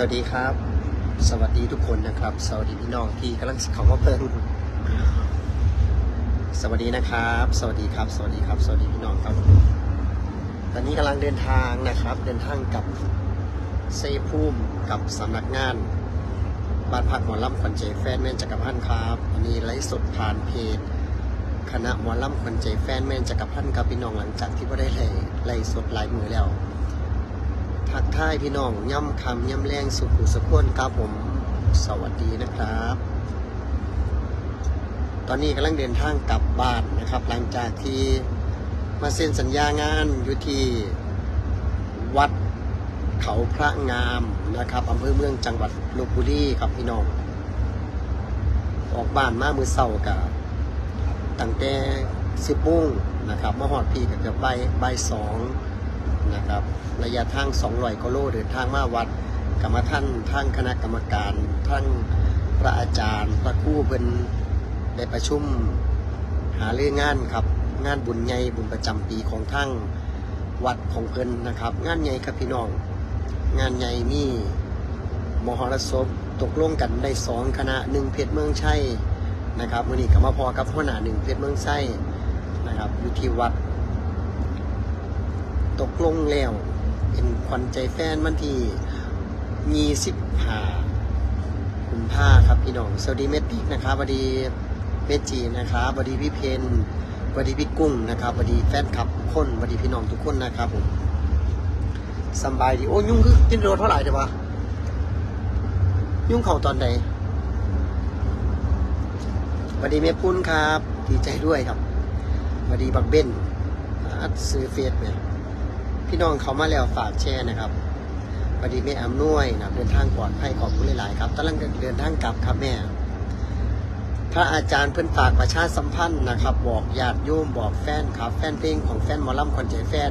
สวัสดีครับ สวัสดีทุกคนนะครับ สวัสดีพี่น้องที่กำลังเขามาเพิ่งสวัสดีนะครับ สวัสดีครับ สวัสดีครับ สวัสดีพี่น้องครับ ตอนนี้กำลังเดินทางนะครับ เดินทางกับเซภูมิกับสำนักงานบ้านพักหมอลำขวัญใจแฟนแม่นจักรพันธ์ครับวันนี้ไลฟ์สดผ่านเพจคณะหมอลำขวัญใจแฟนแม่นจักรพันธ์ครับพี่น้องหลังจากที่ว่าได้ไล่ไล่สดหลายมือแล้ว ทักทายพี่น้องย่ำคำย่ำแรงสุขุสุขวนครับผมสวัสดีนะครับ ตอนนี้กำลังเดินทางกลับบ้านนะครับ หลังจากที่มาเซ็นสัญญางานอยู่ที่วัดเขาพระงามนะครับอำเภอเมืองจังหวัดลบบุรีครับพี่น้อง ออกบ้านมามือเศร้ากับตั้งแต่สิบโมงนะครับมาหอดพี่กับเกือบใบใบสอง นะครับ ระยะทาง200กิโลเดินทางมาวัดกรรมท่านทั้งคณะกรรมการทั้งพระอาจารย์ พระครู่เป็นได้ประชุมหาเรื่องงานครับ งานบุญใหญ่บุญประจำปีของทั้งวัดของเพิ่นนะครับ งานใหญ่ครับพี่น้อง งานใหญ่มีมหรสพตกลงกันได้สองคณะหนึ่งเพชรเมืองชัยนะครับวันนี้ก็มาพอกับหัวหน้าหนึ่งเพชรเมืองชัยนะครับอยู่ที่วัด ตกลงแล้ว เป็นขวัญใจแฟนวันที่มีสิบหาคุมผ้าครับพี่น้องสวัสดีเมติกนะครับสวัสดีเมจีนะครับสวัสดีพี่เพนสวัสดีพี่กุ้งนะครับสวัสดีแฟนคลับทุกคนสวัสดีพี่น้องทุกคนนะครับผมสบายดีโอ้ยุ่งคือกินโลเท่าไหร่เดี๋ยววะยุ่งเข่าตอนไหนสวัสดีเมปุ้นครับ ดีใจด้วยครับสวัสดีบักเบนอัดซื้อเฟซเนี่ย พี่น้องเขามาแล้วฝากแชร์นะครับพอดีแม่อำนวยนะเดินทางปลอดภัยขอบคุณหลาย ๆ ครับกำลังเดินทางกลับครับแม่ พระอาจารย์เพิ่นฝากประชาสัมพันธ์นะครับ บอกญาติโยมบอกแฟนครับ แฟนเพลงของแฟนมอลำคนใจแฟน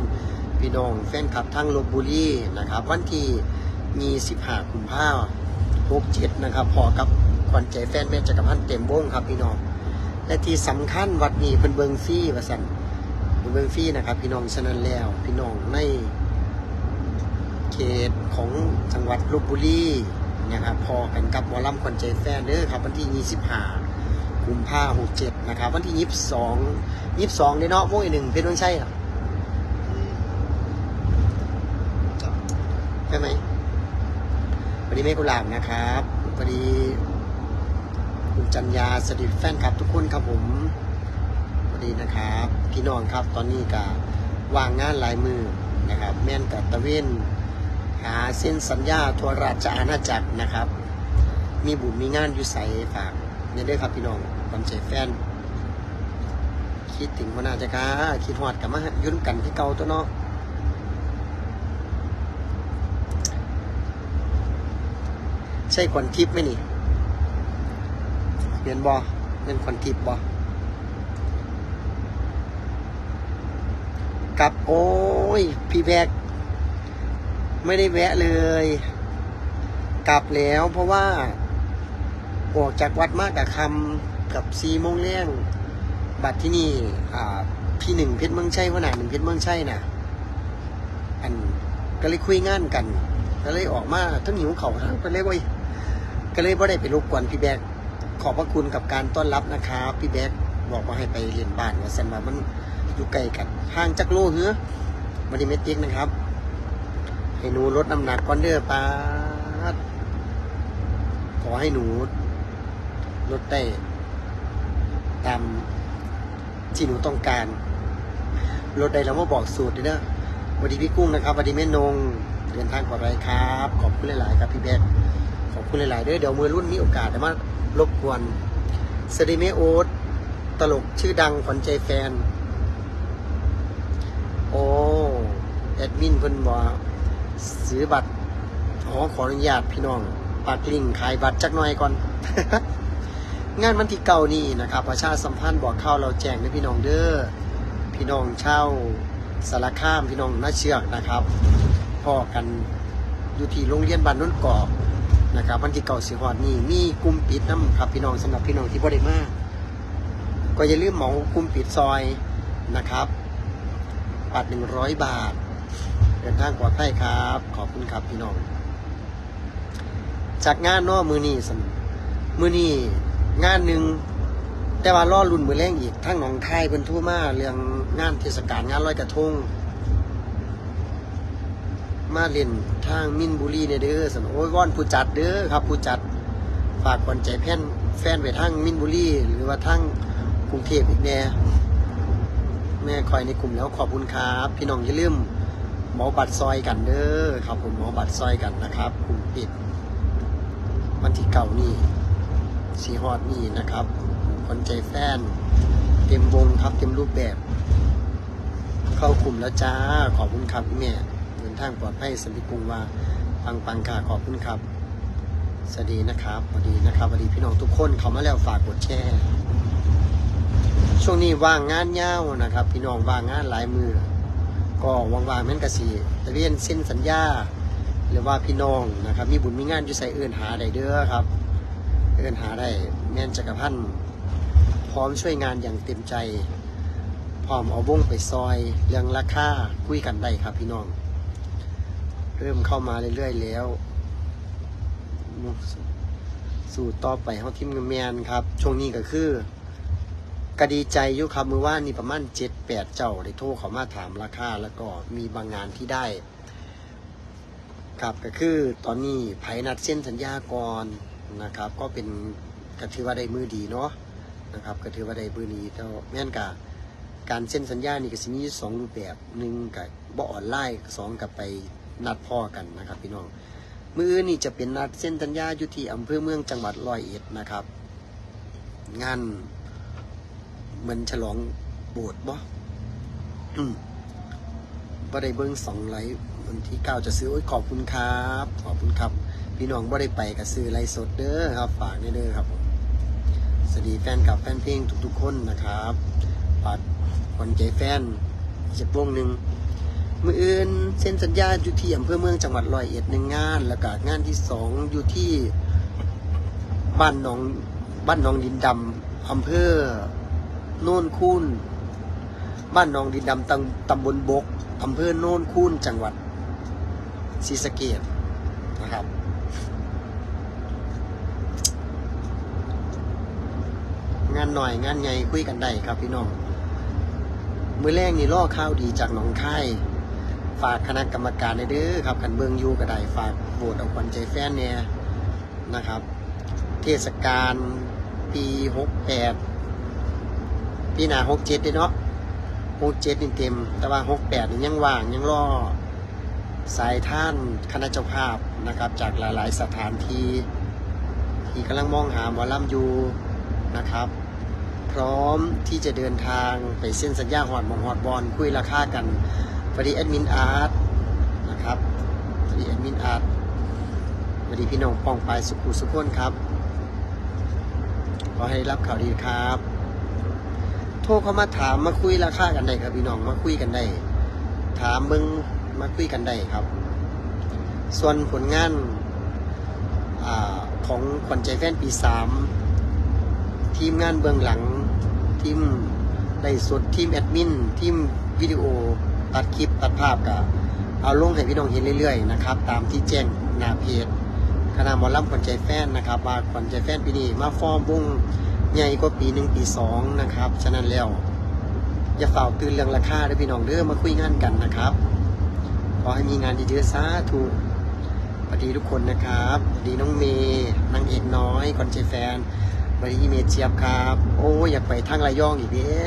พี่น้องแฟนคลับทั้งลบบุรีนะครับ วันที่มี15กุมภาพันธ์67นะครับพอกับขวัญใจแฟนแม่จักรพันธ์เต็มวงครับพี่น้องและที่สำคัญวัดนี้เพิ่นเบิงฟรีว่า ซั่นเมืองฟรีนะครับ พี่น้องฉะนั้นแล้ว พี่น้องในเขตของจังหวัดลบบุรีนะครับพอกันกับหมอลำคนใจแฟนเด้อครับ วันที่ 25กุมภาพันธ์67 นะครับ วันที่ 22 22ในเนาะโมยหนึ่งเพชรเมืองชัยครับใช่ไหมวันนี้เมฆกุหลาบนะครับวันนี้คุณจันยาสวัสดีแฟนคลับทุกคนครับผม ดีนะครับ พี่น้องครับตอนนี้ก็วางงานหลายมือนะครับ แม่นกับตะเวนหาเส้นสัญญาทัวราชอาณาจักรนะครับ มีบุญมีงานอยู่ใส่ฝากเนี่ยด้ครับพี่น้องความใจแฟน คิดถึงพนาจะค้าคิดหอดกับมายุ่นกันที่เก่าตัวเนาะใช่ขวัญทิพย์ไหมนี่เรียนบอเป็นขวัญทิพย์บอ กลับ โอ้ย พี่แบกไม่ได้แวะเลย กลับแล้วเพราะว่า ออกจากวัดมากกับคำกับซีโมงเลี้ยงบัตรที่นี่พี่หนึ่งเพชรเมืองชัยว่าหนาหนึ่งเพชรเมืองชัยน่ะอันก็เลยคุยงานกัน ก็เลยออกมาทั้งหิวเขาทั้งไปเลยว้ยก็เลยไ่ได้ไปรบกวนพี่แบกขอบพระคุณกับการต้อนรับนะครับพี่แบกบอกว่าให้ไปเรียนบ้านว่าสันว่ามัน อยู่ไกลกันห่างจากโลเหือมาดิเมติกนะครับ ให้หนูลดน้ำหนักก่อนเด้อป้าขอให้หนูลดได้ตามที่หนูต้องการลดได้แล้วมาบอกสูตรด้วยเด้อสวัสดีพี่กุ้งนะครับวัสดีแม่นงเดินทางปลอดภัยครับ ขอบคุณหลาย ๆ ครับพี่แบ๊กขอบคุณหลาย ๆ ด้อเดี๋ยวมือรุ่นมีโอกาสจะมารบกวนสวัสดีแม่โอ๊ตตลกชื่อดังขวัญใจแฟน โอ้แอดมินเพิ่นบอกซื้อบัตรขอขออนุญาตพี่น้องปากลิงขายบัตรจักหน่อยก่อน งานวันที่เก่านี่นะครับ ประชาสัมพันธ์บอกเข้าเราแจ้งให้พี่น้องเด้อพี่น้องเช่าสารคามพี่น้องน่าเชือกนะครับพ่อกันอยู่ที่โรงเรียนบ้านนุ่นกอกนะครับวันที่เก่าสิฮอดนี่มีกลุ่มปิดน้ำครับพี่น้องสำหรับพี่น้องที่บ่ได้มาก็อย่าลืมเหมากลุ่มปิดซอยนะครับ บัตรหนึ่งร้อยบาท เดินทางปลอดภัยครับ ขอบคุณครับพี่น้อง จากงานนาะมือนี้สนมือนี้งานหนึ่งแต่ว่าล่อรุ่นมือแรงอีกทั้งหนองคายเพิ่นทั่วมาเรื่องงานเทศกาลงานลอยกระทง มาเล่นทางมินบุรีเนี่ยเด้อสันโอ้ยว่อนผู้จัดเด้อครับ ผู้จัดฝากคนใจแพนแฟนไปทางมินบุรีหรือว่าทางกรุงเทพอีกแน่ แม่คอยในกลุ่มแล้วขอบคุณครับ พี่น้องอย่าลืมหมอบัตรซอยกันเด้อครับผมหมอบัตรซอยกันนะครับกลุ่มปิด วันที่เก่านี่สีฮอดนี่นะครับคนใจแฟน เต็มวงครับเต็มรูปแบบ เข้ากลุ่มแล้วจ้าขอบคุณครับพี่แม่เดินทางปลอดภัยสันติกรุงว่าปังปังค่ะขอบคุณครับสวัสดีนะครับสวัสดีนะครับสวัสดีพี่น้องทุกคนเขามาแล้วฝากกดแชร์ ช่วงนี้ว่างงานยาวนะครับ พี่น้องว่างงานหลายมือ ก็ว่างๆแม่นกสีเรียนเส้นสัญญา หรือว่าพี่น้องนะครับ มีบุญมีงานอยู่ใส่เอื่นหาได้เด้อครับ เอื่นหาได้แม่นจักรพันธ์พร้อมช่วยงานอย่างเต็มใจ พร้อมเอาวงไปซอยเรื่องราคาคุยกันได้ครับ พี่น้อง เริ่มเข้ามาเรื่อยๆแล้วสู่ต่อไปเขาทีมงานแมนครับ ช่วงนี้ก็คือ ก็ดีใจยู่ครับมือว่านี่ประมาณเจ็ดแปดเจ้าได้โทรเขามาถามราคาแล้วก็มีบางงานที่ได้ครับก็คือตอนนี้ไผนัดเส้นสัญญาก่อนะครับ ก็เป็นก็ถือว่าได้มือดีเนาะนะครับก็ถือว่าได้มือดีแต่แม่นกับการเส้นสัญญานี่ก็สิมีสองรูปแบบหนึ่งกับบ่ออนไลน์สองกับไปนัดพ่อกันนะครับพี่น้องมืออื่นนี่จะเป็นนัดเส้นสัญญาอยู่ที่อำเภอเมืองจังหวัดร้อยเอ็ดนะครับงาน เหมือนฉลองโบสถ์บ่อืมบ่ได้เบิ้งสองไลฟ์วันที่เก้าจะซื้อโอ้ยขอบคุณครับ ขอบคุณครับ พี่น้องบ่ได้ไปกับซื้อไลฟ์สดเด้อครับ ฝากด้วยเด้อครับผมสวัสดีแฟนกับแฟนเพลงทุกๆคนนะครับฝากคนใจแฟนอีกวงหนึ่งมืออื่นเซ็นสัญญาอยู่ที่อำเภอเมืองจังหวัดร้อยเอ็ดหนึ่งงาน แล้วก็งานที่สองอยู่ที่บ้านหนองบ้านหนองดินดำอำเภอ โน่นคูนบ้านนองดินดำตำตำบลบกอำเภอโน่นคูนจังหวัดศรีสะเกดนะครับ งานหน่อยงานใหญ่คุยกันได้ครับพี่น้องมือแรกนี่ล่อข้าวดีจากหนองคายฝากคณะกรรมการในเด้อครับขันเบิงยูก็ได้ฝากโหวตเอาควันใจแฟนเนี่ยนะครับ เทศกาลปีหกแปด ปีหน้าหกเจ็ดเนาะหกเจ็ดนี่เต็ม แต่ว่าหกแปดนี่ยังว่างยังรอสายท่านคณะเจ้าภาพนะครับ จากหลาย ๆ สถานที่ที่กำลังมองหาหมอลำอยู่นะครับ พร้อมที่จะเดินทางไปเส้นสัญญาหอดมองหอดบอลคุยราคากันพอดีแอดมินอาร์ตนะครับพอดีแอดมินอาร์ตพอดีพี่น้องปองปายสุขุสุขคนครับ ขอให้รับข่าวดีครับ โทรเข้ามาถามมาคุยราคากันได้ครับพี่น้องมาคุยกันได้ ถามมึงมาคุยกันได้ครับ ส่วนผลงานอาของขวัญใจแฟนปีสามทีมงานเบื้องหลัง ทีมได้สดทีมแอดมิน ทีมวิดีโอตัดคลิปตัดภาพกับเอาลงให้พี่น้องเห็นเรื่อยๆนะครับ ตามที่แจ้งหน้าเพจคณะหมอลำขวัญใจแฟนนะครับว่าขวัญใจแฟนปีนี้มาฟอร์มวง ใหญ่กว่าปีหนึ่งปีสองนะครับ ฉะนั้นแล้วอย่าฝ่าตื่นเรื่องราคาด้อพี่น้องเด้อมาคุยงานกันนะครับ ขอให้มีงานเยอะๆสาธุสวัสดีทุกคนนะครับสวัสดีน้องเมย์นางเอกน้อยขวัญใจแฟนสวัสดีเมย์เจียบครับ โอ้อยากไปทางระยองอีกเด้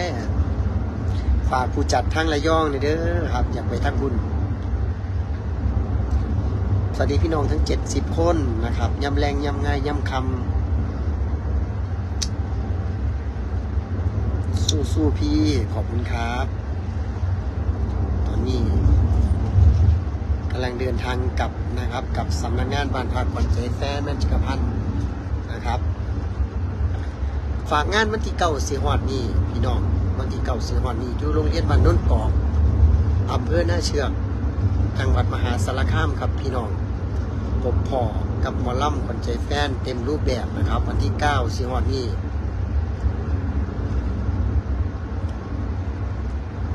ฝากผู้จัดทางระยองหน่อยเด้อครับ อยากไปทางบุญสวัสดีพี่น้องทั้ง 70 คนนะครับยำแรงยำง่ายยำคำ สู้สู้ๆพี่ ขอบคุณครับ ตอนนี้กำลังเดินทางกลับนะครับ กับสำนักงานบ้านพักขวัญใจแฟนแม่จักรพันธ์นะครับ ฝากงานวันที่เก้าเสียหอดนี่พี่น้องวันที่เก้าเสียหอดนี่อยู่โรงเรียนบ้านน้นกอกอำเภอหน้าเชือกจังหวัดมหาสารคามครับพี่น้องพบพอกับมอลำขวัญใจแฟนเต็มรูปแบบนะครับ วันที่เก้าสิงหาคมนี้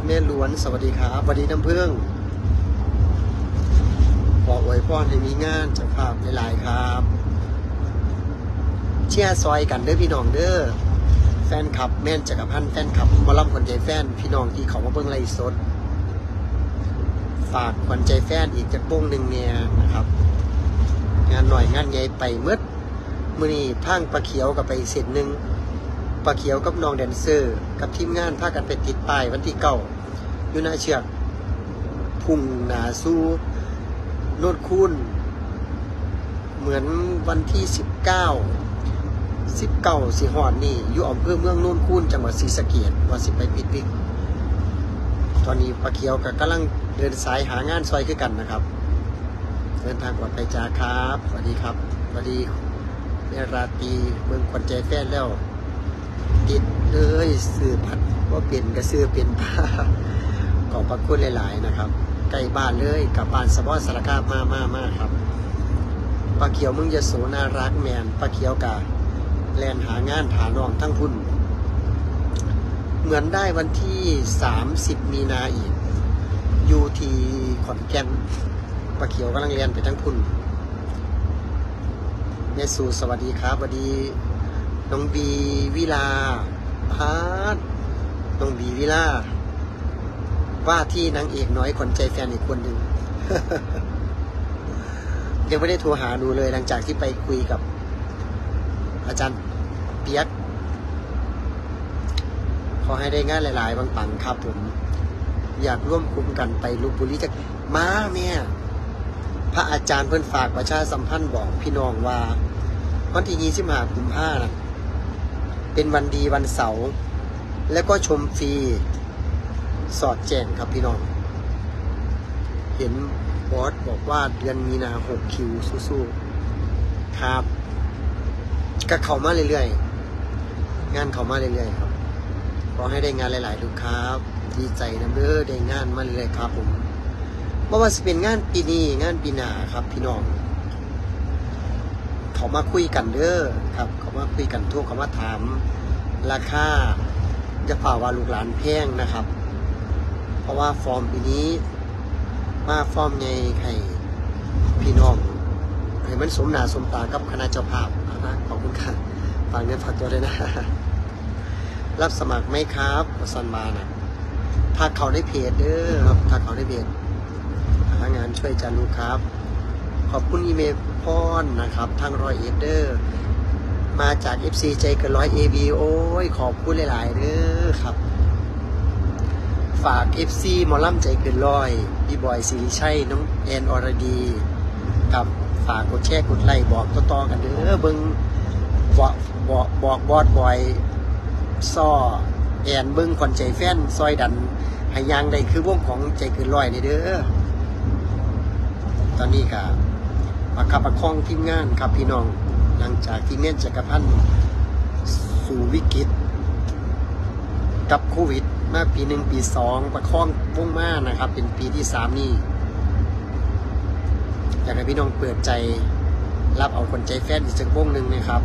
แม่หลวนสวัสดีครับสวัสดีน้ำเพื่องขออวยพรให้มีงานเจ้าภาพหลายๆครับ เชียร์ซอยกันเด้อพี่น้องเด้อแฟนคลับแม่นจักรพันธ์แฟนคลับมอลำคนใจแฟนพี่น้องที่เขามาเบิ่งไลฟ์สด ฝากขวัญใจแฟนอีกจากวงหนึ่งเนี่ยนะครับ งานหน่อยงานใหญ่ไปมื่อมื่อนี้พังปลาเขียวกับไปเสร็จหนึ่งปลาเขียวกับน้องแดนเซอร์ กับทีมงานพากันไปติดป้ายวันที่เก้า อยู่หน้าเชือกพุ่งหนาสู้โนดคูนเหมือนวันที่สิบเก้าสิบเก้าสิหอดนี่อยู่อำเภอเมืองโนนคูนจังหวัดศรีสะเกษว่าสิไปปิดวิกตอนนี้ปลาเขียวกับกำลังเดินสายหางานซอยคือกันนะครับ เดินทางปลอดภัยจ้าครับสวัสดีครับสวัสดีเวราตีเมืองขวัญใจแฟนแล้ว ติดเลยซื้อผัดว่าเปลี่ยนก็ซื้อเปลี่ยนผ้า อบพระคุณหลาย ๆ นะครับใกล้บ้านเลยกับบ้านสะบอสารคามมามามาครับปลาเขียวมึงจะโสน่ารักแมนปลาเขียวกาแลนหางานฐานรองทั้งพุ่น เหมือนได้วันที่ 30 มีนาอีกยูทีขอนแก่นปลาเขียวกำลังเรียนไปทั้งพุ่นเมสูสวัสดีครับสวัสดีน้องบีวิลาพาร์น้องบีวิลา ว่าที่นางเอกน้อยขวัญใจแฟนอีกคนหนึ่งยังไม่ได้โทรหาดูเลยหลังจากที่ไปคุยกับ อาจารย์เปียกขอให้ได้งานหลาย ๆ บางปังๆครับผม อยากร่วมกลุ่มกันไปลพบุรีจากมาแม่พระอาจารย์เพิ่นฝากประชาสัมพันธ์บอกพี่น้องว่าวันที่ยี่สิบห้ากุมภานะเป็นวันดีวันเสาร์แล้วก็ชมฟรี สอดแจ้งครับพี่น้อง เห็นบอสบอกว่าเดือนมีนาหกคิวสู้ๆครับก็เข้ามาเรื่อยๆ งานเข้ามาเรื่อยๆครับขอให้ได้งานหลายๆลูกค้าดีใจนะเด้อได้งานมาเลยๆครับผมเพราะว่าจะเป็นงานปีนี้งานปีหน้าครับ พี่น้องเขามาคุยกันเด้อครับ เขามาคุยกันทั่วเขามาถามราคาจะฝ่าว่าลูกหลานแพงนะครับ เพราะว่าฟอร์มปีนี้มาฟอร์มใหญ่ให้พี่น้องให้มันสมหนาสมตากับคณะเจ้าภาพนะขอบคุณค่ะฝากเงินฝากตัวด้วยนะ รับสมัครไหมครับสันมานะถ้าเขาได้เพจเด้อครับถ้าเขาได้เพจหางานช่วยจันลูกครับ ขอบคุณอีเมลพรนนะครับ ทางรอยเอเดอร์มาจาก FC ใจเกินร้อย AB โอ้ย ขอบคุณหลาย ๆเด้อครับ ฝาก FC หมอลำใจเกินร้อยพี่บอยสิริชัยน้องแอนอรดี กับฝากกดแชร์กดไลค์บอกต่อๆกันเด้อเบิงบอกบอกบอกบอดบอยซ่อแอนเบิ้งขวัญใจแฟนซอยดันห้ยางได้คือวงของใจเกินร้อยนี่เด้อตอนนี้ก็ประคับประคองทีมงานครับพี่น้อง หลังจากที่เม่นจักรพันธ์สู่วิกฤต กับโควิด มาปีหนึ่งปีสองประคองวงมานะครับ เป็นปีที่สามนี่อยากให้พี่น้องเปิดใจรับเอาคนใจแฟนอีกสักวงหนึ่งนะครับ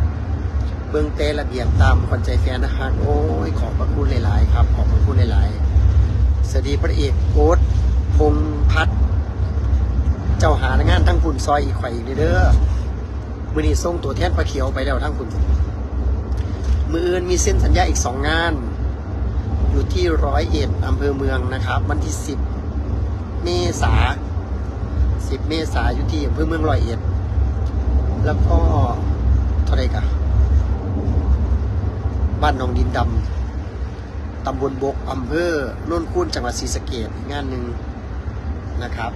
เบื้องเต้ระเบียบตามคนใจแฟนนะฮะโอ้ยขอบพระคุณหลายๆครับ ขอบพระคุณหลายๆสวัสดีพระเอกโอ๊ตพงพัฒน์เจ้าหางานทั้งคุณซอยอีกไข่อีกเด้อมือนี้ส่งตัวแทนปลาเขียวไปแล้วทั้งคุณมืออื่นมีเส้นสัญญาอีกสองงาน อยู่ที่ร้อยเอ็ดอำเภอเมืองนะครับ วันที่สิบเมษาสิบเมษาอยู่ที่อำเภอเมืองร้อยเอ็ดแล้วก็เท่าไรกันบ้านหนองดินดำตำบลบกอำเภอโน่นคูนจังหวัดศรีสะเกดอีกงานหนึ่งนะครับ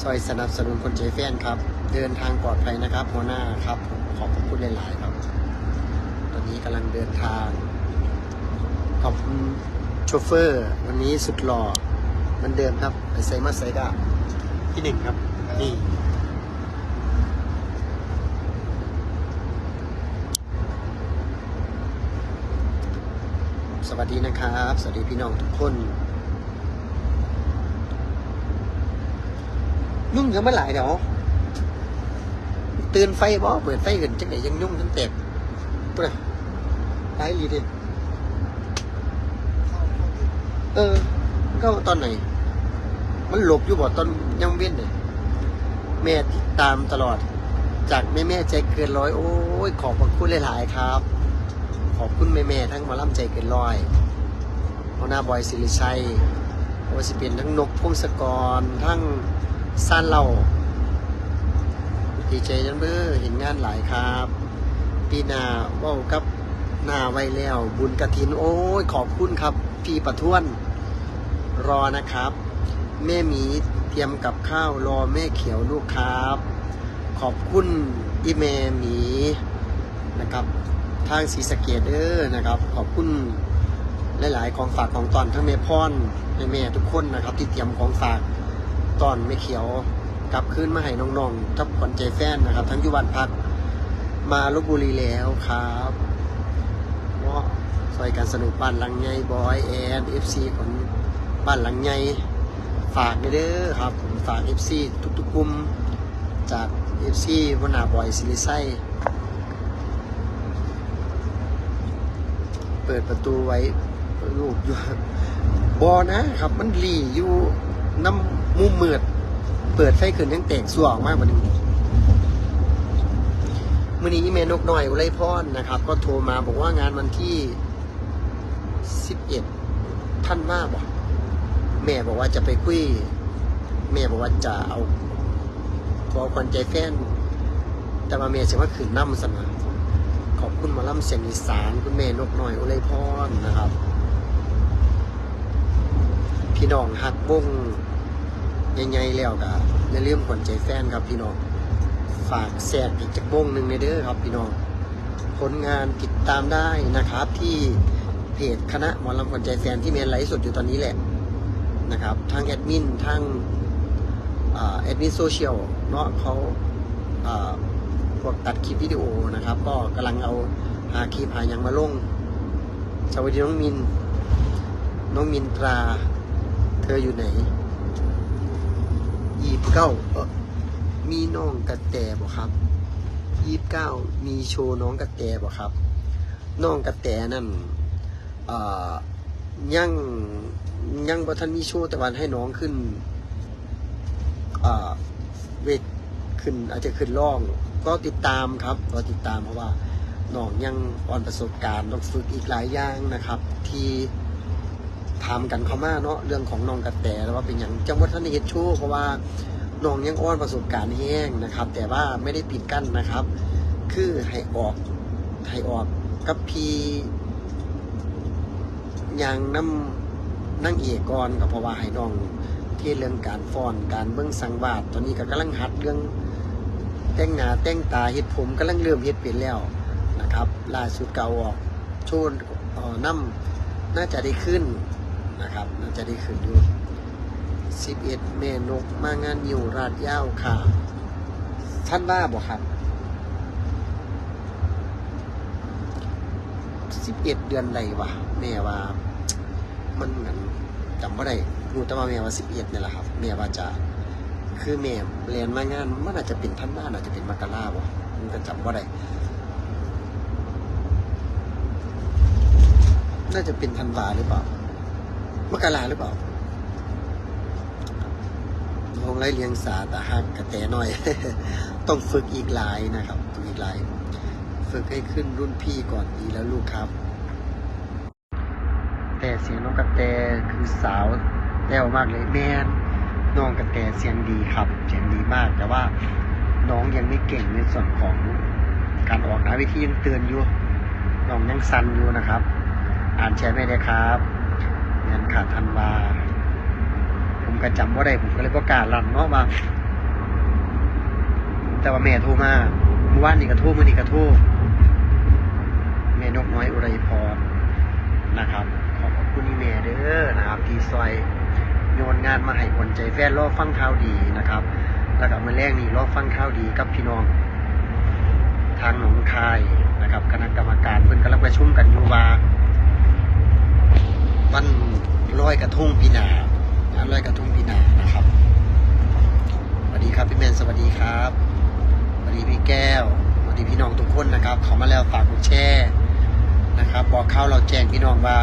ซอยสนับสนุนคนใจแฟนครับ เดินทางปลอดภัยนะครับหัวหน้าครับ ขอบคุณหลาย ๆ ครับ ตอนนี้กำลังเดินทาง ขอบคุณโชเฟอร์ วันนี้สุดหล่อเหมันเดิมครับไปใส่มาใส่กะที่หนึ่งครับ นี่สวัสดีนะครับ สวัสดีพี่น้องทุกคนยุ่งกันเมื่อไหร่เดี๋ยวตื่นไฟบ่เปิดไฟขึ้นจังไหนยังยุ่งทั้งเต็มปุ๊บไล่ลีดิ เออก็ตอนไหน มันหลบอยู่บ่ตอนยังเว้นเลยแม่ติดตามตลอด จากแม่แม่ใจเกินร้อยโอ้ยขอบพระคุณหลายๆครับ ขอบคุณแม่แม่ทั้งมาล่ำใจเกินร้อยหัวหน้าบอยสิริชัยโอสิเป็นทั้งนกพงศกรทั้งซ่านเหล่าดีใจจังเบ้อเห็นงานหลายครับ ปีนาว่ากับหนาไว้แล้ว บุญกระถิน โอ้ยขอบคุณครับ พี่ประท้วน รอนะครับ แม่หมีเตรียมกับข้าวรอแม่เขียวลูกครับ ขอบคุณอีแม่หมีนะครับ ทางศรีสะเกดเด้อนะครับ ขอบคุณหลาย ๆ ของฝากของตอนทั้งแม่พรแม่แม่ทุกคนนะครับ ที่เตรียมของฝากตอนแม่เขียวกลับคืนมาให้น้องๆทับขวัญใจแฟนนะครับ ทั้งยุวันพักมาลบบุรีแล้วครับเนาะซอยการสนุกบ้านลังใหญ่บอยแอนเอฟซีของ บ้านหลังใหญ่ฝากเด้อครับผมฝากเอฟซีทุกๆกลุ่มจากเอฟซีวนาบอยซิลิไซเปิดประตูไว้ลูกอยู่บอนะครับ มันหลีอยู่น้ำมุมมืดเปิดไฟขึ้นยังแตกสว่างมากกว่านี้มื่อนี้อีเมนกหน่อยอุไรพรนะครับ ก็โทรมาบอกว่างานวันที่สิบเอ็ดท่านว่าบอก แม่บอกว่าจะไปคุย แม่บอกว่าจะเอาขอควันใจแฟน แต่ว่าแม่จะว่าขืนน้ำสนาขอบคุณหมอลำเสียงอีสานคุณแม่นกหน่อยอุไรพรนะครับ พี่น้องฮักวงใหญ่ๆแล้วก็อย่าลืมขวัญใจแฟนครับพี่น้องฝากแสกอีกจากวงหนึ่งในเด้อครับพี่น้องผลงานติดตามได้นะครับที่เพจคณะหมอลำขวัญใจแฟนที่เมนไลฟ์สดอยู่ตอนนี้แหละ นะครับทางแอดมินทางแอดมินโซเชียลเนาะเขาพวกตัดคลิปวิดีโอนะครับ ก็กำลังเอาหาคลิปหาย่างมาลง สวัสดีน้องมิน น้องมินตรา เธออยู่ไหนยีบเก้ามีน้องกระแตบ่ครับยีบเก้ามีโชว์น้องกระแตบ่ครับ น้องกระแตนั่นเอ่อยัง ยังบ่ทันมีโชว์แต่วันให้น้องขึ้นเวทขึ้นอาจจะขึ้นล่อง ก็ติดตามครับก็ติดตามเพราะว่าน้องยังอ่อนประสบการณ์ต้องฝึกอีกหลายอย่างนะครับ ที่ทำกันเขามาเนาะเรื่องของน้องกระแตแล้วว่าเป็นอย่างจังหวัดท่านเฮ็ดโชว์เพราะว่าน้องยังอ่อนประสบการณ์แห้งนะครับ แต่ว่าไม่ได้ปิดกั้นนะครับ คือให้ออกให้ออกกับพีย่างน้ำ นั่งเอกก่อนก็เพราะว่าให้น้องที่เรื่องการฟ้อนการเบิ้องสังวาดตอนนี้ก็กำลังหัดเรื่องแต่งหน้าแต่งตาเฮ็ดผมกำลังเริ่มเฮ็ดเป็นแล้วนะครับล่าสุดเก่าออกโชว์เอ่อน้ำน่าจะได้ขึ้นนะครับน่าจะได้ขึ้นอยู่11เมนกมางานอยู่ราดยาวค่ะท่านว่าบอกครับ11 เดือนใดวะแม่ว่า มันเหมือนจำว่าได้รู้แต่ว่าแม่ว่า11เนี่ยแหละครับแม่ว่าจะคือแม่เรียนมางานมันอาจจะเป็นท่านบ้านอาจจะเป็นมกราบ่มันก็จำว่าได้น่าจะเป็นธันวาหรือเปล่ามกราหรือเปล่าลงไล่เลียงสาตาหักกระแตหน่อย ต้องฝึกอีกหลายนะครับฝึกอีกหลาย ฝึกให้ขึ้นรุ่นพี่ก่อนดีแล้วลูกครับ แต่เสียงน้องกระแตคือสาวแต้วมากเลยแมนน้องกระแตเสียงดีครับ เสียงดีมาก แต่ว่าน้องยังไม่เก่งในส่วนของการออกน้าเวทียังเตือนอยู่น้องยังซันอยู่นะครับ อ่านแชร์ไม่ได้ครับงานขาดทันวาผมก็จำว่าได้ผมก็เลยประกาศลันเนาะว่าแต่ว่าแม่โทรมาเมื่อวานนี่ก็โทรมื่อนี้ก็โทรแม่นกน้อยอุไรพรนะครับ แม่เด้อนะครับที่ซอยโยนงานมาให้คนใจแฟนรอฟังข่าวดีนะครับ แล้วก็มาแรกนี่รอฟังข่าวดีกับพี่น้อง ทางหนองคายนะครับคณะกรรมการเพิ่อนกำลังประชุมกันอยู่ว่าวันลอยกระทงปีหนางานลอยกระทงปีหนานะครับสวัสดีครับพี่แมนสวัสดีครับสวัสดีพี่แก้วสวัสดีพี่น้องทุกคนนะครับเขามาแล้วฝากกดแชร์นะครับ บอกข่าวเราแจ้งพี่น้องว่า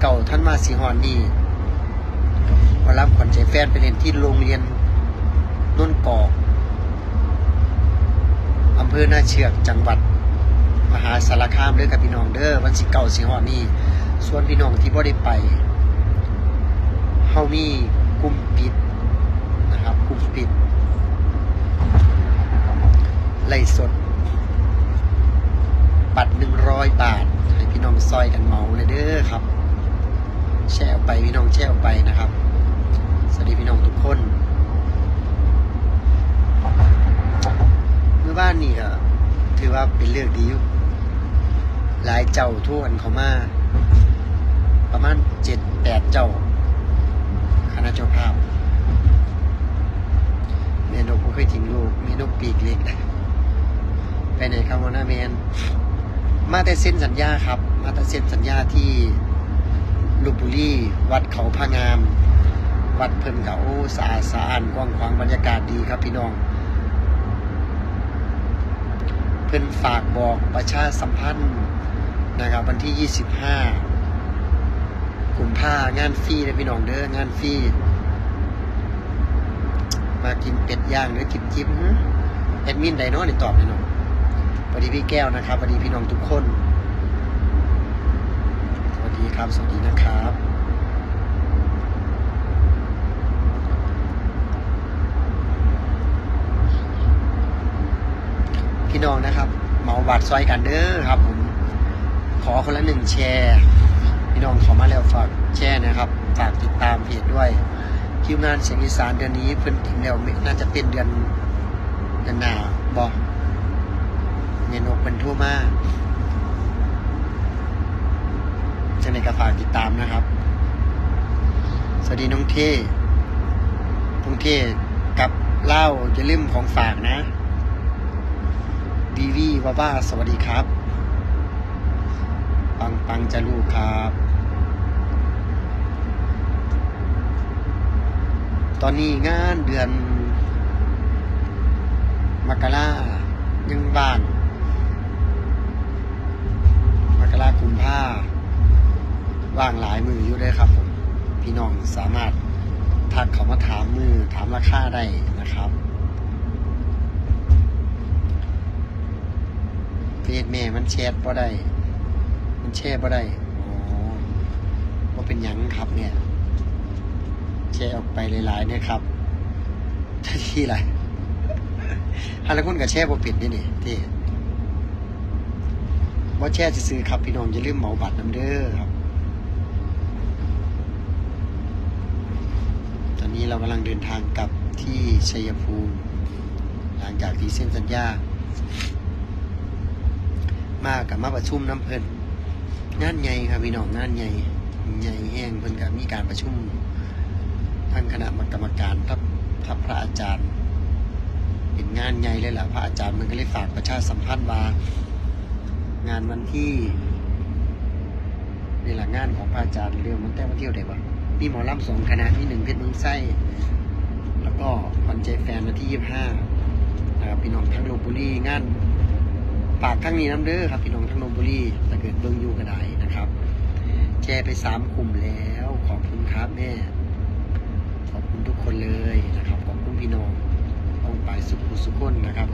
เก่าท่านมาสีหอนนี่มารับขวัญใจแฟนไปเรียนที่โรงเรียนนนกอกอำเภอหน้าเชือกจังหวัด มหาสารคามเด้อกับพี่น้องเด้อวันสิเก้าสิงหานี่ส่วนพี่น้องที่บ่ได้ไปเฮามีกลุ่มปิดนะครับกลุ่มปิดไล่สด บัตรหนึ่งร้อยบาท ให้พี่น้องซอยกันเมาเลยเด้อครับ แชร์ออกไปพี่น้องแชร์ออกไปนะครับ สวัสดีพี่น้องทุกคน เมื่อบ้านนี่ก็ถือว่าเป็นเรื่องดีอยู่หลายเจ้าทั่วกันเขามาประมาณเจ็ดแปดเจ้าคณะเจ้าภาพเมนกก็เคยทิ้งลูกเมนกปีกเล็กไปไหนครับวอนาแมนมาแต่เซ็นสัญญาครับ มาแต่เซ็นสัญญาที่ ลูกบุรีวัดเขาพางาม วัดเพิ่นเขาสะอาดสะอ้านกว้างขวางบรรยากาศดีครับพี่น้อง เพิ่นฝากบอกประชาสัมพันธ์นะครับวันที่ 25กลุ่มภางานฟรีเลยพี่น้องเด้องานฟรีมากินเป็ดย่างหรือกินจิ้มแอดมินไดโนนี่ตอบเลยเนาะสวัสดีพี่แก้วนะครับสวัสดีพี่น้องทุกคน ครับ สวัสดีนะครับพี่น้องนะครับเมาบัตรซอยกันเด้อครับผมขอคนละหนึ่งแชร์พี่น้องขอมาแล้วฝากแชร์นะครับฝากติดตามเพจด้วยคิวงานเสียงอีสานเดือนนี้เพิ่นถึงแล้วน่าจะเป็นเดือนเดือนหน้าบอกเงินอกเป็นทั่วมาก จะในกระฝากติดตามนะครับ สวัสดีน้องเท่น้องเท่กับเหล้าจะลืมของฝากนะวีวีว่าบ้าสวัสดีครับ ปังปังจะลูกครับ ตอนนี้งานเดือนมกรายังว่างมกรากุมภา ว่างหลายมืออยู่เลยครับผมพี่น้องสามารถทักเขามาถามมือถามราคาได้นะครับเฟซแม่มันแชทบ่ได้ มันแชร์บ่ได้อ๋อว่าเป็นยังครับเนี่ย แชร์ออกไปหลายๆเนี่ยครับที่ไรฮาละคนกับแชร์บ่ปิดนี่นี่ที่ว่าแชร์จะซื้อครับพี่น้องอย่าลืมเหมาบัตรน้ำเด้อครับ ตอ นี้เรากำลังเดินทางกลับที่ชัยภูมิ หลังจากที่เส้นสัญญา มากับมาประชุมน้ำเพิ่นงานใหญ่ครับพี่น้องงานใหญ่ใหญ่แห้งเพิ่นกับมีการประชุมทั้งคณะกรรมการทัพทัพพระอาจารย์เป็นงานใหญ่เลยแหละพระอาจารย์มันก็เลยฝากประชาสัมพันธ์ว่างานวันที่นี่แหละงานของพระอาจารย์เรื่องมันแต่วันเที่ยวเด็กวะ มีหมอลำสองคณะมีหนึ่งเพชรเมืองไส้ แล้วก็วันใจแฟนวันที่ยี่ห้านะครับพี่น้องทั้งลบบุรีงานฝากทั้งนี้น้ำเด้อครับพี่น้องทั้งนนบุรีถ้าเกิดเบิ่งอยู่ก็ได้นะครับ แชร์ไปสามกลุ่มแล้ว ขอบคุณครับแม่ ขอบคุณทุกคนเลยนะครับ ขอบคุณพี่น้ององไปสุขุสุขนนะครับ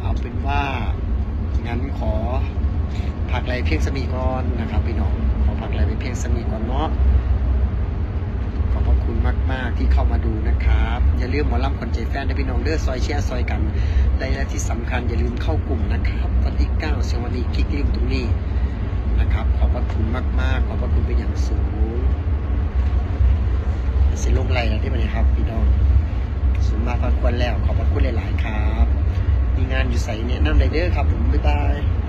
เอาเป็นว่างั้นขอพักไรเพียงสมีก่อนนะครับพี่น้อง ไรไปเพียงสมีก่อนเนาะขอบพระคุณมาก ๆ ที่เข้ามาดูนะครับ อย่าลืมหมอลำคนใจแฟนนะพี่น้องเด้อซอยแชร์ซอยกันและและที่สำคัญอย่าลืมเข้ากลุ่มนะครับวันที่เก้าเสวันนี้คลิกลิงตรงนี้นะครับ ขอบพระคุณมาก ๆ ขอบพระคุณเป็นอย่างสูงเสียลงไหลแล้วที่มันครับ พี่น้องสูงมากพอควรแล้ว ขอบพระคุณหลาย ๆ ครับ มีงานอยู่ใส่เนี่ยน้ำไรเดอร์ครับ ผมบ๊ายบาย